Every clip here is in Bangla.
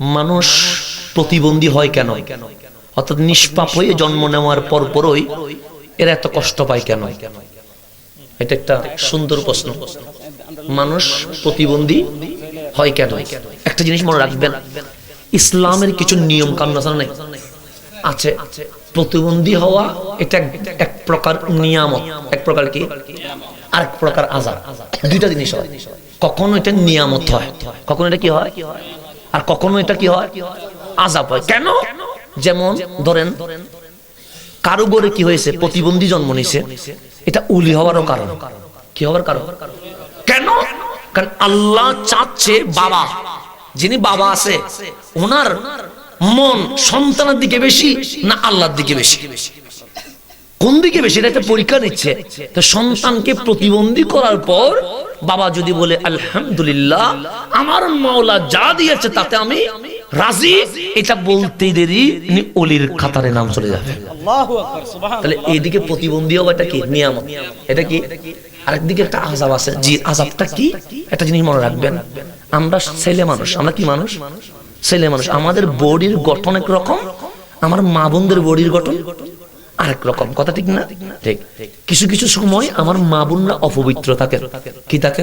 মানুষ প্রতিবন্ধী হয় কেন? অর্থাৎ নিষ্পাপ হয়ে জন্ম নেওয়ার পর পরই এরা এত কষ্ট পায় কেন? এটা একটা সুন্দর প্রশ্ন। মানুষ প্রতিবন্ধী হয় কেন? একটা জিনিস মনে রাখবেন, ইসলামের কিছু নিয়ম কানুন আছে নাই? আছে। প্রতিবন্ধী হওয়া এটা এক- প্রকার নিয়ামত। এক প্রকার কি? আর এক প্রকার আজাব দুইটা জিনিস হয়। কখনো এটা নিয়ামত হয়, কখনো এটা কি হয়? আর কখনো এটা কি হয়? আজাব হয়। কেন? যেমন ধরেন কারও গড়ে কি হয়েছে? প্রতিবন্ধী জন্ম নিছে এটা উলি হওয়ারও কারণ। কি হওয়ার কারণ? কেন? কারণ আল্লাহ চাচ্ছে বাবা। যিনি বাবা আছে, ওনার মন সন্তানের দিকে বেশি না আল্লাহর দিকে বেশি। কোন দিকে বেশি? এটা একটা পরীক্ষা নিচ্ছে তো সন্তানকে প্রতিবন্ধী করার পর বাবা যদি বলে আলহামদুলিল্লাহ আমার মাওলা যা দিয়েছে তাতে আমি রাজি। এটা বলতে দেরি অলির খাতারে নাম চলে যাবে। আল্লাহু আকবার সুবহান তাহলে এইদিকে প্রতিবন্ধী হওয়া এটা কি? নিয়ামত। এটা কি? আরেকদিকে একটা আজাব আছে। জি আজাবটা কি? একটা জিনিস মনে রাখবেন। আমরা ছেলে মানুষ আমরা কি মানুষ? ছেলে মানুষ। আমাদের বডির গঠন এক রকম আমার মা বোনদের বডির গঠন আরেক রকম। কথা ঠিক না? ঠিক। কিছু কিছু সময় আমার মা বোনরা অপবিত্র থাকে। কি থাকে?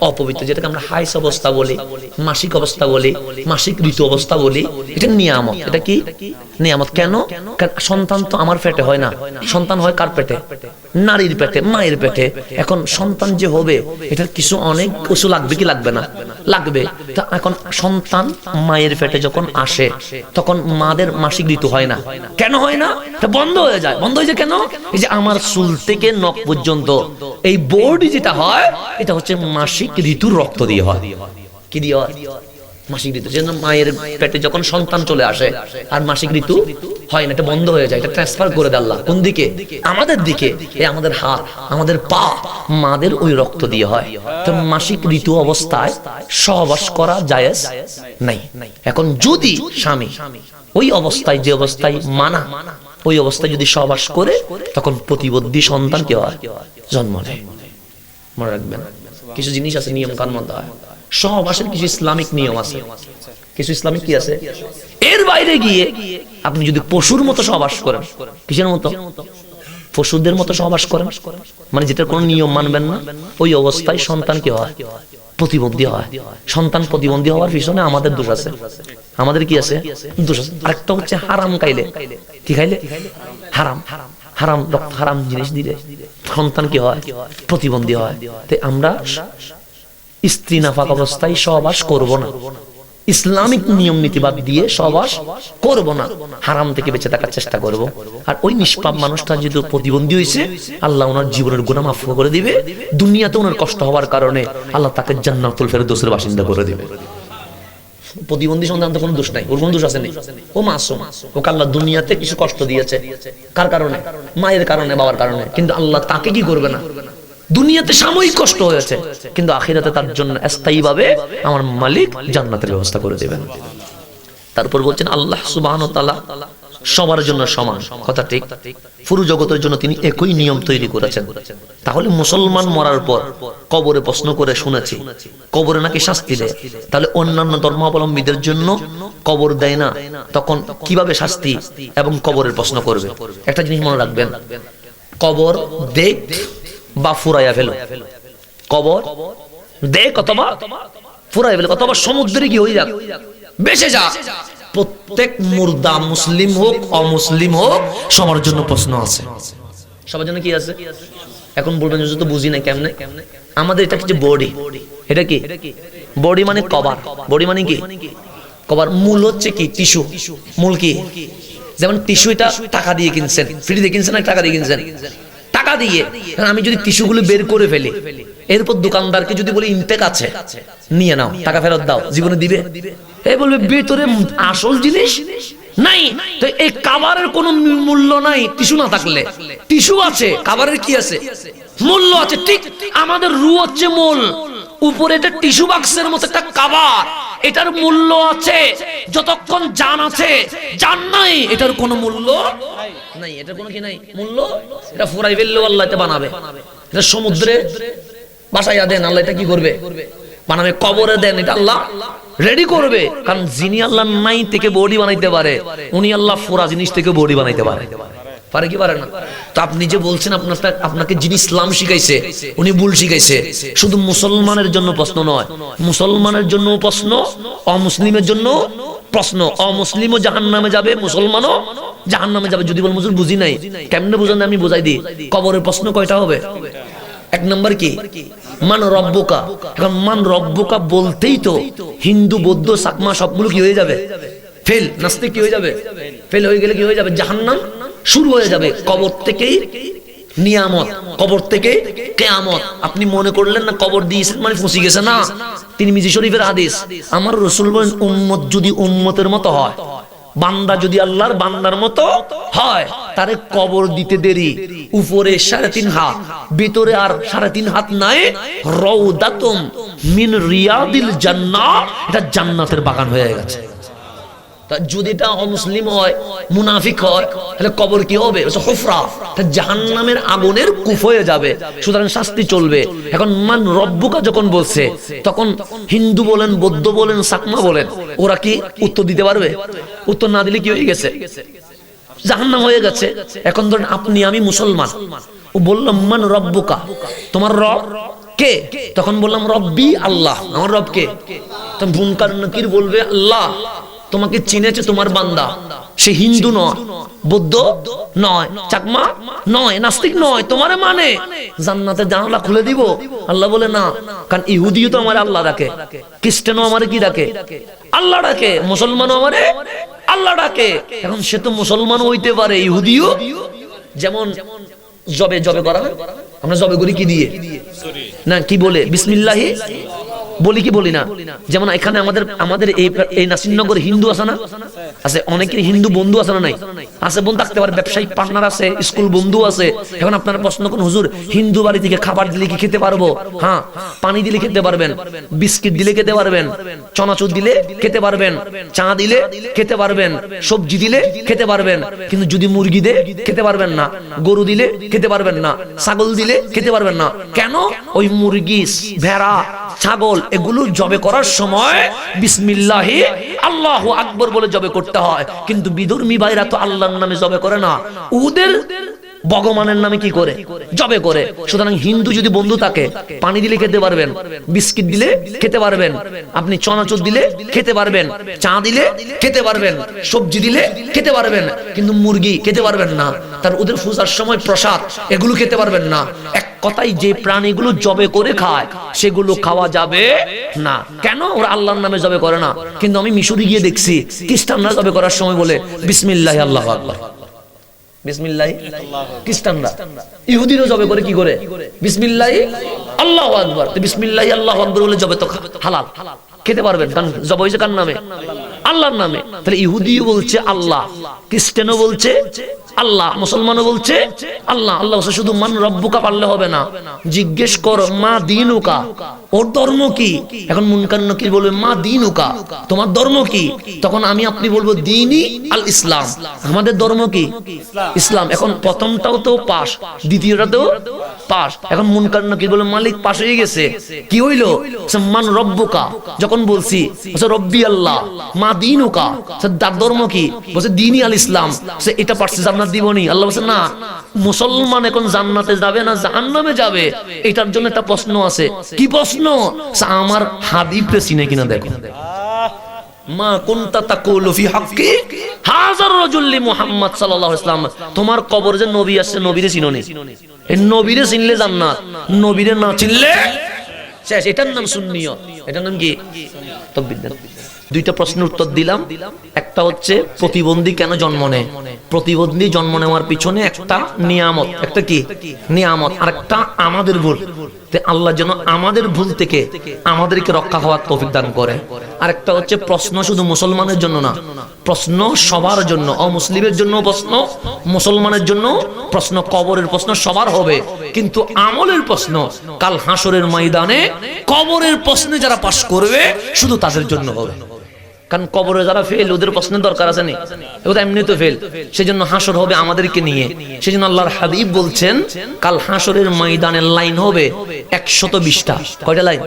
অপবিত্র, যেটাকে আমরা হাইস অবস্থা বলি, মাসিক অবস্থা বলি, মাসিক ঋতু অবস্থা বলি। এটা নিয়ামক এটা কি? নিয়ামত কেন? সন্তান তো আমার পেটে হয় না। সন্তান হয় কার পেটে? নারীর পেটে, মায়ের পেটে। এখন সন্তান যে হবে, এটার কিছু অনেক কিছু লাগবে কি লাগবে না? লাগবে। তা এখন সন্তান মায়ের পেটে যখন আসে, তখন মাদের মাসিক ঋতু হয় না। কেন হয় না? এটা বন্ধ হয়ে যায়। বন্ধ হয়ে যায় কেন? এই যে আমার চুল থেকে নখ পর্যন্ত, এই বোর্ড যেটা হয়, এটা হচ্ছে মাসিক ঋতুর রক্ত দিয়ে হয়। কি দিয়ে হয়? মাসিক ঋতু। যেন মায়ের পেটে যখন সন্তান চলে আসে, আর মাসিক ঋতু হয় না, এটা বন্ধ হয়ে যায়, এটা ট্রান্সফার করে দেয় কোন দিকে? আমাদের দিকে। এই আমাদের হাত, আমাদের পা, মাদের ওই রক্ত দিয়ে হয়। তো মাসিক ঋতু অবস্থায় সহবাস করা জায়েজ নাই। এখন যদি স্বামী ওই অবস্থায়, যে অবস্থায় মানা, ওই অবস্থায় যদি সহবাস করে, তখন প্রতিবদ্ধী সন্তান কে হয় জন্ম নেয়। মনে রাখবেন। কিছু জিনিস আছে নিয়ম কানুন হয়। সহবাসের কিছু ইসলামিক নিয়ম আছে। কিছু ইসলামিক কি আছে? এর বাইরে গিয়ে আপনি যদি পশুর মতো সহবাস করেন কিসের মতো? পশুদের মতো সহবাস করেন? মানে যেটার কোনো নিয়ম মানবেন না ওই অবস্থায় সন্তান কি হয়? প্রতিবন্ধী হয়। সন্তান প্রতিবন্ধী হওয়ার পিছনে আমাদের দোষ আছে। আমাদের কি আছে? দোষ আছে। আরেকটা হচ্ছে হারাম খাইলে। কি খাইলে? হারাম। হারাম। রক্ত হারাম জিনিস দিলে সন্তান কি হয়? প্রতিবন্ধী হয়। তাই আমরা স্ত্রী নাফাক অবস্থায় সহবাস করব না। ইসলামিক নিয়ম নীতিবাদ দিয়ে সহবাস করব না। হারাম থেকে বেঁচে থাকার চেষ্টা করব। আর ওই নিষ্পাপ মানুষটা যদি প্রতিবন্ধী হয়েছে আল্লাহ ওনার জীবনের গুণা মাফ করে দিবে। দুনিয়াতে ওনার কষ্ট হওয়ার কারণে আল্লাহ তাকে জান্নাতুল ফেরদৌসের বাসিন্দা করে দিবে। প্রতিবন্ধী সন্তান তো কোনো দোষ নাই, ওর কোনো দোষ আছে নেই ও মাসুম, ওকে আল্লাহ দুনিয়াতে কিছু কষ্ট দিয়েছে। কার কারণে? মায়ের কারণে, বাবার কারণে। কিন্তু আল্লাহ তাকে কি করবে না? দুনিয়াতে সাময়িক কষ্ট হয়েছে, কিন্তু আখিরাতে তার জন্য স্থায়ী ভাবে আমার মালিক জান্নাতের ব্যবস্থা করে দেবেন। তারপর বলছেন, আল্লাহ সুবাহ সবার জন্য সমান। কথা ঠিক। পুরো জগতের জন্য তিনি একই নিয়ম তৈরি করেছেন। তাহলে মুসলমান মরার পর কবরে প্রশ্ন করে শুনেছি, কবরে নাকি শাস্তি দেয়? তাহলে অন্যান্য ধর্মাবলম্বীদের জন্য কবর দেয় না, তখন কীভাবে শাস্তি এবং কবরের প্রশ্ন করবে? একটা জিনিস মনে রাখবেন, কবর দেখ বা ফুরাইয়া ফেলো। কবর? দেখ অথবা ফেলো। অথবা সমুদ্রে কি হয়ে যাক যা। প্রত্যেক মুর্দা মুসলিম হোক, অমুসলিম হোক, সবার জন্য প্রশ্ন আছে। সবার জন্য কি আছে? এখন বলবেন তো বুঝি না, কেমনে? আমাদের এটা কিছু বডি এটা কি? বডি মানে কভার। বডি মানে কি? কভার মূল হচ্ছে কি? টিস্যু মূল কি? যেমন টিস্যু এটা টাকা দিয়ে কিনছেন। ফ্রি দিয়ে কিনছেন না টাকা দিয়ে কিনছেন? টাকা দিয়ে আমি যদি টিস্যুগুলো বের করে ফেলি, এরপর দোকানদারকে যদি বলি, ইনটেক আছে, নিয়ে নাও, টাকা ফেরত দাও, জীবনে দিবে? এ বলবে, ভেতরে আসল জিনিস নাই। তো এই কাবারের কোনো মূল্য নাই, টিস্যু না থাকলে। টিস্যু আছে কাবারের কি আছে? মূল্য আছে, ঠিক আমাদের রু হচ্ছে মূল। উপরে এটা টিস্যু বাক্সের মতো একটা কাবার এটার মূল্য আছে। যতক্ষণ জান আছে, জান নাই, এটার কোনো মূল্য নাই। এটার কোনো কি নাই? মূল্য? এটা ফুরাই ফেললেও আল্লাহ এটা বানাবে। এটা সমুদ্রে বাসাইয়া দেন, আল্লাহ এটা কি করবে? বানাবে, কবরে দেন, এটা আল্লাহ রেডি করবে। কারণ যিনি আল্লাহ নাই থেকে বডি বানাইতে পারে, উনি আল্লাহ ফোরা জিনিস থেকে বডি বানাইতে পারে। পারে কি পারে না? তো আপনি যে বলছেন আপনার আপনাকে যিনি ইসলাম শিখাইছে, উনি ভুল শিখাইছে। শুধু মুসলমানের জন্য প্রশ্ন নয়, মুসলমানের জন্য প্রশ্ন, অমুসলিমের জন্য প্রশ্ন। অমুসলিমও জাহান নামে যাবে, মুসলমানও জাহান নামে যাবে। যদি বল মুসলিম বুঝি নাই, কেমনে বুঝেন আমি বুঝাই দিই। কবরের প্রশ্ন কয়টা হবে? এক নম্বর কি? মান রব্বকা। এখন মান রব্বকা বলতেই তো হিন্দু, বৌদ্ধ, সাকমা সবগুলো কি হয়ে যাবে? ফেল, নাস্তিক কি হয়ে যাবে? ফেল হয়ে গেলে কি হয়ে যাবে? জাহান্নাম শুরু হয়ে যাবে কবর থেকেই নিয়ামত, কবর থেকে কেয়ামত। আপনি মনে করলেন না কবর দিয়েছেন মানে ফুসি গেছে? না। তিনি মিজি শরীফের হাদিস। আমার রসুল বলেন, উম্মত যদি উম্মতের মতো হয়, বান্দা যদি আল্লাহর বান্দার মতো হয়, তারে কবর দিতে দেরি। উপরে সাড়ে তিন হাত, ভিতরে আর সাড়ে তিন হাত নাই। রৌদাতুম মিন রিয়াদিল জান্নাহ। এটা জান্নাতের বাগান হয়ে গেছে। যদি এটা অমুসলিম হয়, মুনাফিক হয়, তাহলে কবর কি হবে? হুফরা। আগুনের কুফ হয়ে যাবে। সুতরাং শাস্তি চলবে। এখন মান রব্বুকা যখন বলছে, তখন হিন্দু বলেন, বৌদ্ধ বলেন, সাকমা বলেন, ওরা কি উত্তর দিতে পারবে? উত্তর না দিলে কি হয়ে গেছে? জাহান্নাম হয়ে গেছে। এখন ধরেন আপনি, আমি মুসলমান। ও বললাম মান রব্বুকা। তোমার রব কে? তখন বললাম, রব্বি আল্লাহ। আমার রব কে? তখন বুনকার নকির বলবে, আল্লাহ। তোমাকে চিনেছে তোমার বান্দা। সে হিন্দু নয় বৌদ্ধ নয় চাকমা নয় নাস্তিক নয় তোমার মানে। জান্নাতের জানালা খুলে দিব আল্লাহ বলে না কারণ ইহুদিও তো আমার আল্লাহ ডাকে খ্রিস্টানও আমারে কি ডাকে? আল্লাহ ডাকে মুসলমানও আমারে আল্লাহ ডাকে। এখন সে তো মুসলমান হইতে পারে ইহুদিও? যেমন জবে জবে করা আমরা জবে করি কি দিয়ে? না কি বলে? বিসমিল্লাহি? বলি কি বলি না? যেমন এখানে আমাদের আমাদের এই এই নাসিরনগর হিন্দু আছে না? আছে, অনেকের হিন্দু বন্ধু আছে না নাই? আছে বন্ধু থাকতে পারে ব্যবসায়িক পার্টনার আছে, স্কুল বন্ধু আছে। এখন আপনারা প্রশ্ন করুন, হুজুর, হিন্দু বাড়ি থেকে খাবার দিলে কি খেতে পারব? হ্যাঁ পানি দিলে খেতে পারবেন, বিস্কিট দিলে খেতে পারবেন, চনাচুর দিলে খেতে পারবেন, চা দিলে খেতে পারবেন, সবজি দিলে খেতে পারবেন, কিন্তু যদি মুরগি দে খেতে পারবেন না, গরু দিলে খেতে পারবেন না, ছাগল দিলে খেতে পারবেন না, কেন? ওই মুরগি ভেড়া ছাগল এগুলো জবে করার সময় বিসমিল্লাহি, আল্লাহ আকবর বলে জবে করতে হয়। কিন্তু বিধর্মী ভাইরা তো আল্লাহর নামে জবে করে না। ওদের ভগবানের নামে কি করে? জবে করে। সুতরাং হিন্দু যদি বন্ধু থাকে, পানি দিলে খেতে পারবেন, বিস্কিট দিলে খেতে পারবেন, আপনি চনাচুর দিলে খেতে পারবেন, চা দিলে খেতে পারবেন, সবজি দিলে খেতে পারবেন, কিন্তু মুরগি খেতে পারবেন না। তার ওদের পূজার সময় প্রসাদ, এগুলো খেতে পারবেন না। এক কথাই যে প্রাণীগুলো জবে করে খায়, সেগুলো খাওয়া যাবে না। কেন? ওরা আল্লাহর নামে জবে করে না। কিন্তু আমি মিশরে গিয়ে দেখছি, খ্রিস্টানরা জবে করার সময় বলে, বিসমিল্লাহ আল্লাহ আকবার। বিসমিল্লাহি। খ্রিস্টানরা। ইহুদিরও জবে করে কি করে? বিসমিল্লাহি। আল্লাহ আকবর। তো বিসমিল্লাহি আল্লাহ আকবার বলে জবে তো হালাল। খেতে পারবেন কারণ জব হয়েছে কার নামে? আল্লাহর নামে। তাহলে ইহুদিও বলছে আল্লাহ, খ্রিস্টানও বলছে আল্লাহ, মুসলমানও বলছে আল্লাহ। আল্লাহ শুধু মান রব্বুকা পারলে হবে না। জিজ্ঞেস কর, মা দিনুকা। ওর ধর্ম কি? এখন মুনকার নকির বলবে, মা দিনুকা। তোমার ধর্ম কি? তখন আমি আপনি বলব, দিনই আল ইসলাম। আমাদের ধর্ম কি? ইসলাম। এখন প্রথমটাও তো পাস দ্বিতীয়টাতেও পাস এখন মুনকার নকির বলে মালিক পাস হয়ে গেছে। কি হইল? মান রব্বুকা। যখন বলছি, বলছে, রব্বি আল্লাহ, মা দিনুকা। সে তার ধর্ম কি? বলছে, দিনই আল ইসলাম। সে এটা পারছে, জান্নাত দিবনি। আল্লাহ বলছে, না, মুসলমান এখন জান্নাতে যাবে না, জাহান্নামে যাবে। এটার জন্য একটা প্রশ্ন আছে। কি প্রশ্ন? আমার হাবিবকে চিনে কিনা দেখো। মা কুনতা তাকুলু ফি হাক্কি? হাজার রাজুল্লি মুহাম্মদ সাল্লাল্লাহু তোমার কবর যে নবী আসছে, নবীরে চিনোনি। এই নবীরে চিনলে জান্নাত, নবীরে না চিনলে শেষ এটার নাম সুন্নিয়ত এটার নাম কি? দুইটা প্রশ্নের উত্তর দিলাম। একটা হচ্ছে প্রতিবন্ধী কেন জন্ম নেয়? প্রতিবন্ধী জন্ম নেওয়ার পিছনে একটা নিয়ামত। একটা কি? নিয়ামত। আর একটা আমাদের ভুল। আল্লাহ যেন আমাদের ভুল থেকে আমাদেরকে রক্ষা হওয়ার তৌফিক দান করে। আর একটা হচ্ছে প্রশ্ন শুধু মুসলমানের জন্য না। প্রশ্ন সবার জন্য, অমুসলিমের জন্য প্রশ্ন, মুসলমানের জন্য প্রশ্ন, কবরের প্রশ্ন সবার হবে। কিন্তু আমলের প্রশ্ন, কাল হাসরের ময়দানে কবরের প্রশ্নে যারা পাশ করবে, শুধু তাদের জন্য হবে। কারণ কবরে যারা ফেল ওদের প্রশ্নের দরকার আছে নি? ওটা এমনি তো ফেল সেজন্য হাসর হবে আমাদেরকে নিয়ে। সেজন্য আল্লাহর হাবিব বলছেন, কাল হাসরের ময়দানের লাইন হবে একশত বিশটা। কয়টা লাইন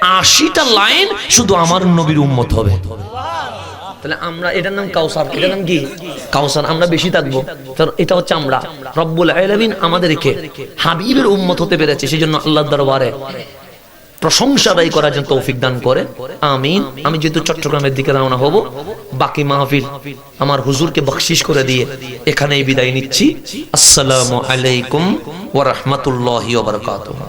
আশিটা লাইন শুধু আমার নবীর উম্মত হবে। তাহলে আমরা, এটার নাম কাউসার, এটার নাম কি? কাউসার, আমরা বেশি থাকব। এটা হচ্ছে আমরা। রব্বুল আলামিন আমাদেরকে হাবিবের উম্মত হতে পেরেছে সেই জন্য আল্লাহর দরবারে। প্রশংসা আদায় করার জন্য তৌফিক দান করে। আমিন। আমি যেহেতু চট্টগ্রামের দিকে রওনা হব, বাকি মাহফিল আমার হুজুরকে বকশিস করে দিয়ে এখানেই বিদায় নিচ্ছি। আসসালামু আলাইকুম ওয়া রাহমাতুল্লাহি ওয়া বারাকাতুহু।